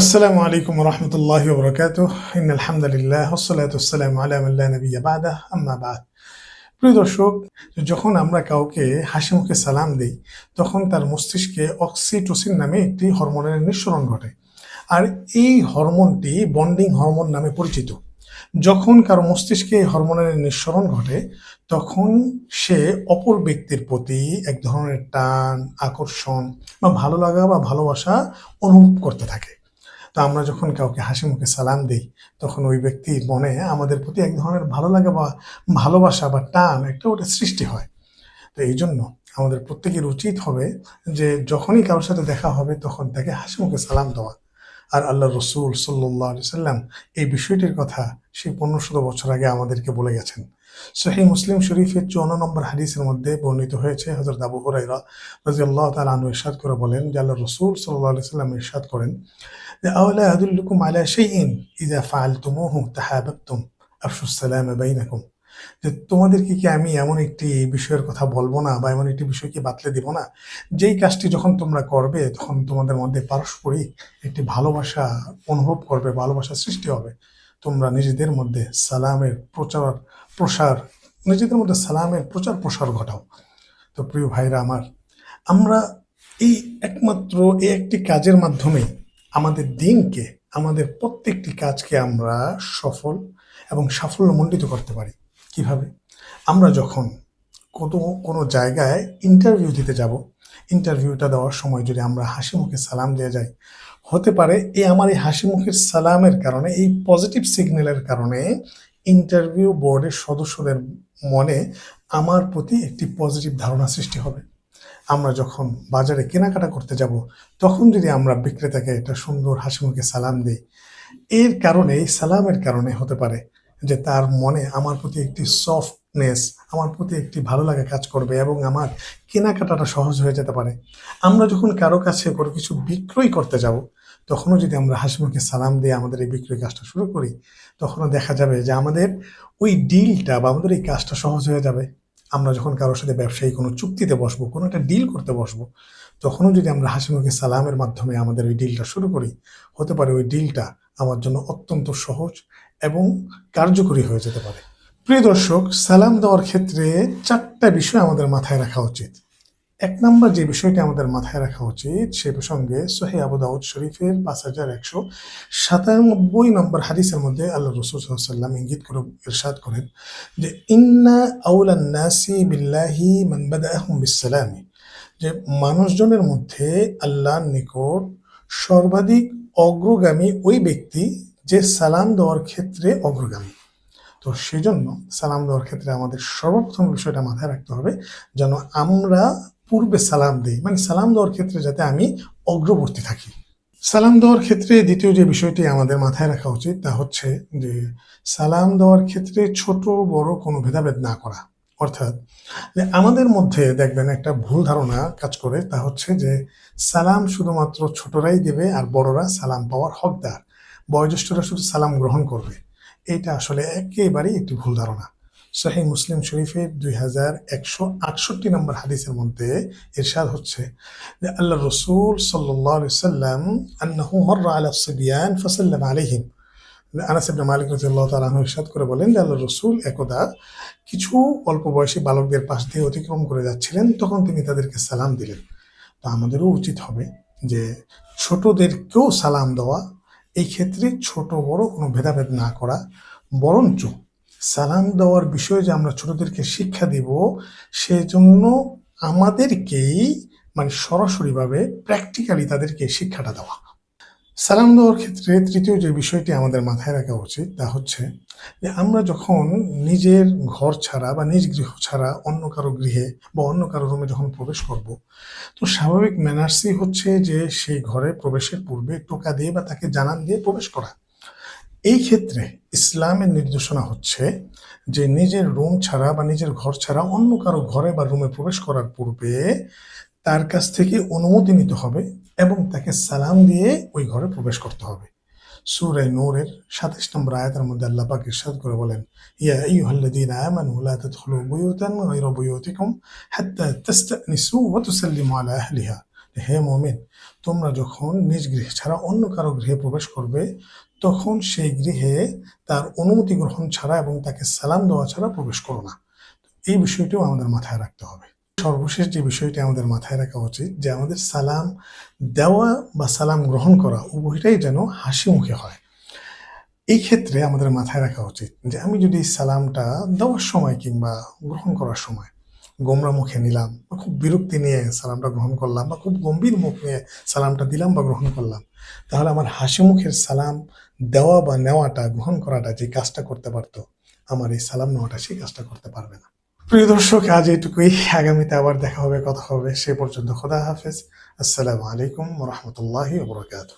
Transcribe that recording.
আসসালামু আলাইকুম لله والصلاة والسلام على من لا نبي بعده. أما بعد. প্রিয় দর্শক, যখন আমরা কাউকে হাসি মুখে সালাম দিই, তখন তার মস্তিষ্কে অক্সিটোসিন নামে একটি হরমোনের নিঃসরণ ঘটে। আর এই হরমোনটি বন্ডিং হরমোন নামে পরিচিত। যখন কারও মস্তিষ্কে এই হরমোনের নিঃসরণ ঘটে, তখন সে অপর ব্যক্তির প্রতি এক ধরনের টান, আকর্ষণ বা ভালো লাগা বা ভালোবাসা অনুভব করতে থাকে। তো আমরা যখন কাউকে হাসি মুখে সালাম দিই, তখন ওই ব্যক্তির মনে আমাদের প্রতি এক ধরনের ভালো লাগা বা ভালোবাসা বা টান একটা ওটা সৃষ্টি হয়। তো এই জন্য আমাদের প্রত্যেকের উচিত হবে যে যখনই কারোর সাথে দেখা হবে, তখন তাকে হাসি মুখে সালাম দেওয়া। আর আল্লাহ রসুল সাল্লাহ সাল্লাম এই বিষয়টির কথা সেই পনেরো পনেরোশত বছর আগে আমাদেরকে বলে গেছেন। সহি মুসলিম শরীফের চৌন্ন নম্বর হাদিসের মধ্যে বর্ণিত হয়েছে হজরত আবু হুরাইরা রাজি আল্লাহ তালা আনু ইরশাদ করে বলেন যে আল্লাহ রসুল সাল্লাহ সাল্লাম ইরশাদ করেন, যে আওলা আদুল্লুকুম আলা শাইইন ইজা ফাআলতুমুহু তাহাবাবতুম আফশুস সালাম বাইনাকুম, যে তোমাদেরকে কি আমি এমন একটি বিষয়ের কথা বলব না বা এমন একটি বিষয়কে বাতলে দিব না? যেই কাজটি যখন তোমরা করবে, তখন তোমাদের মধ্যে পারস্পরিক একটি ভালোবাসা অনুভব করবে, ভালোবাসা সৃষ্টি হবে। তোমরা নিজেদের মধ্যে সালামের প্রচার, প্রসার, নিজেদের মধ্যে সালামের প্রচার প্রসার ঘটাও। তো প্রিয় ভাইরা আমার, আমরা এই একমাত্র এই একটি কাজের মাধ্যমে আমাদের দিনকে, আমাদের প্রত্যেকটি কাজকে আমরা সফল এবং সাফল্যমণ্ডিত করতে পারি। কীভাবে? আমরা যখন কোনো কোনো জায়গায় ইন্টারভিউ দিতে যাব ইন্টারভিউটা দেওয়ার সময় যদি আমরা হাসি মুখে সালাম দিয়ে যাই হতে পারে এই আমার এই হাসি মুখের সালামের কারণে, এই পজিটিভ সিগন্যালের কারণে ইন্টারভিউ বোর্ডের সদস্যদের মনে আমার প্রতি একটি পজিটিভ ধারণা সৃষ্টি হবে। আমরা যখন বাজারে কেনাকাটা করতে যাব, তখন যদি আমরা বিক্রেতাকে একটা সুন্দর হাসি মুখে সালাম দিই, এর কারণে, এই সালামের কারণে হতে পারে যে তার মনে আমার প্রতি একটি সফটনেস আমার প্রতি একটি ভালো লাগা কাজ করবে এবং আমার কেনাকাটাটা সহজ হয়ে যেতে পারে। আমরা যখন কারও কাছে কোনো কিছু বিক্রয় করতে যাব তখনও যদি আমরা হাসি মুখে সালাম দিয়ে আমাদের এই বিক্রয় কাজটা শুরু করি, তখনও দেখা যাবে যে আমাদের ওই ডিলটা বা আমাদের এই কাজটা সহজ হয়ে যাবে। আমরা যখন কারোর সাথে ব্যবসায়ী কোনো চুক্তিতে বসবো, কোনো একটা ডিল করতে বসবো, তখনও যদি আমরা হাসি মুখে সালামের মাধ্যমে আমাদের ওই ডিলটা শুরু করি, হতে পারে ওই ডিলটা আমার জন্য অত্যন্ত সহজ এবং কার্যকরী হয়ে যেতে পারে। প্রিয় দর্শক, সালাম দেওয়ার ক্ষেত্রে চারটা বিষয় আমাদের মাথায় রাখা উচিত। এক নম্বর যে বিষয়টি আমাদের মাথায় রাখা উচিত, সে প্রসঙ্গে সোহে আবু দাউদ শরীফের পাঁচ হাজার একশো সাতানব্বই নম্বর হাদিসের মধ্যে আল্লাহ রসুল ইঙ্গিত করে, ইরশাদ করেন যে, ইন্না আউলান নাসি বিল্লাহি মান বাদাআহুম বিসসালামি যে মানুষজনের মধ্যে আল্লাহর নিকট সর্বাধিক অগ্রগামী ওই ব্যক্তি যে সালাম দেওয়ার ক্ষেত্রে অগ্রগামী। তো সেজন্য সালাম দেওয়ার ক্ষেত্রে আমাদের সর্বপ্রথম বিষয়টা মাথায় রাখতে হবে যেন আমরা পূর্বে সালাম দিই। মানে সালাম দেওয়ার ক্ষেত্রে যাতে আমি অগ্রবর্তী থাকি। সালাম দেওয়ার ক্ষেত্রে দ্বিতীয় যে বিষয়টি আমাদের মাথায় রাখা উচিত তা হচ্ছে যে সালাম দেওয়ার ক্ষেত্রে ছোট, বড় কোনো ভেদাভেদ না করা। অর্থাৎ আমাদের মধ্যে দেখবেন একটা ভুল ধারণা কাজ করে তা হচ্ছে যে সালাম শুধুমাত্র ছোটরাই দেবে আর বড়রা সালাম পাওয়ার হকদার। বয়োজ্যেষ্ঠরা শুধু সালাম গ্রহণ করবে। এটা আসলে একেবারেই একটি ভুল ধারণা। শাহী মুসলিম শরীফের দুই হাজার একশো আটষট্টি নম্বর হাদিসের মধ্যে ইরশাদ হচ্ছে যে আল্লাহ রসুল সাল্লাহ সাল্লাম আন্নাহু মর্রা আলা সিবিয়ান ফাসাল্লাম আলাইহিম। আনাস ইবনে মালিক রাদিয়াল্লাহু তাআলা আনহু ইরশাদ করে বলেন যে আল্লাহ রসুল একদা কিছু অল্প বয়সী বালকদের পাশ দিয়ে অতিক্রম করে যাচ্ছিলেন, তখন তিনি তাদেরকে সালাম দিলেন। তো আমাদেরও উচিত হবে যে ছোটদেরকেও সালাম দেওয়া, এই ক্ষেত্রে ছোট বড় কোনো ভেদাভেদ না করা, বরঞ্চ সালাম দেওয়ার বিষয়ে যে আমরা ছোটদেরকে শিক্ষা দিব, সেজন্য আমাদেরকেই মানে সরাসরিভাবে প্র্যাকটিক্যালি তাদেরকে শিক্ষাটা দেওয়া। সালাম দেওয়ার ক্ষেত্রে তৃতীয় যে বিষয়টি আমাদের মাথায় রাখা উচিত, তা হচ্ছে যে আমরা যখন নিজের ঘর ছাড়া বা নিজ গৃহ ছাড়া অন্য কারও গৃহে বা অন্য কারও রুমে যখন প্রবেশ করব, তো স্বাভাবিক ম্যানার্সই হচ্ছে যে সেই ঘরে প্রবেশের পূর্বে টোকা দিয়ে বা তাকে জানান দিয়ে প্রবেশ করা। এই ক্ষেত্রে ইসলামের নির্দেশনা হচ্ছে যে নিজের রুম ছাড়া বা নিজের ঘর ছাড়া অন্য কারও ঘরে বা রুমে প্রবেশ করার পূর্বে তার কাছ থেকে অনুমতি নিতে হবে এবং তাকে সালাম দিয়ে ওই ঘরে প্রবেশ করতে হবে। সুরে নূরের সাতাশ নম্বর আয়াতের মধ্যে আল্লাহ পাক ইরশাদ করে বলেন, ইয়া আইয়ুহাল্লাযীনা আমানু লা তাদখুলু বুয়ুতান গায়রা বুয়ুতিকুম আলা আহলিহা। হে মুমিন, তোমরা যখন নিজ গৃহে ছাড়া অন্য কারও গৃহে প্রবেশ করবে তখন সেই গৃহে তার অনুমতি গ্রহণ ছাড়া এবং তাকে সালাম দেওয়া ছাড়া প্রবেশ করো না। এই বিষয়টিও আমাদের মাথায় রাখতে হবে। সর্বশেষ যে বিষয়টি আমাদের মাথায় রাখা উচিত, যে আমাদের সালাম দেওয়া বা সালাম গ্রহণ করা উভয়টাই যেন হাসি মুখে হয়। এই ক্ষেত্রে আমাদের মাথায় রাখা উচিত যে আমি যদি সালামটা দেওয়ার সময় কিংবা গ্রহণ করার সময় গোমরা মুখে নিলাম বা খুব বিরক্তি নিয়ে সালামটা গ্রহণ করলাম বা খুব গম্ভীর মুখ নিয়ে সালামটা দিলাম বা গ্রহণ করলাম। তাহলে আমার হাসি মুখের সালাম দেওয়া বা নেওয়াটা, গ্রহণ করাটা যে কাজটা করতে পারতো, আমার এই সালাম নেওয়াটা সেই কাজটা করতে পারবে না। প্রিয় দর্শক, আজ এটুকুই আগামীতে আবার দেখা হবে, কথা হবে, সে পর্যন্ত খোদা হাফেজ। আসসালামু আলাইকুম রহমতুল্লাহি বরকাত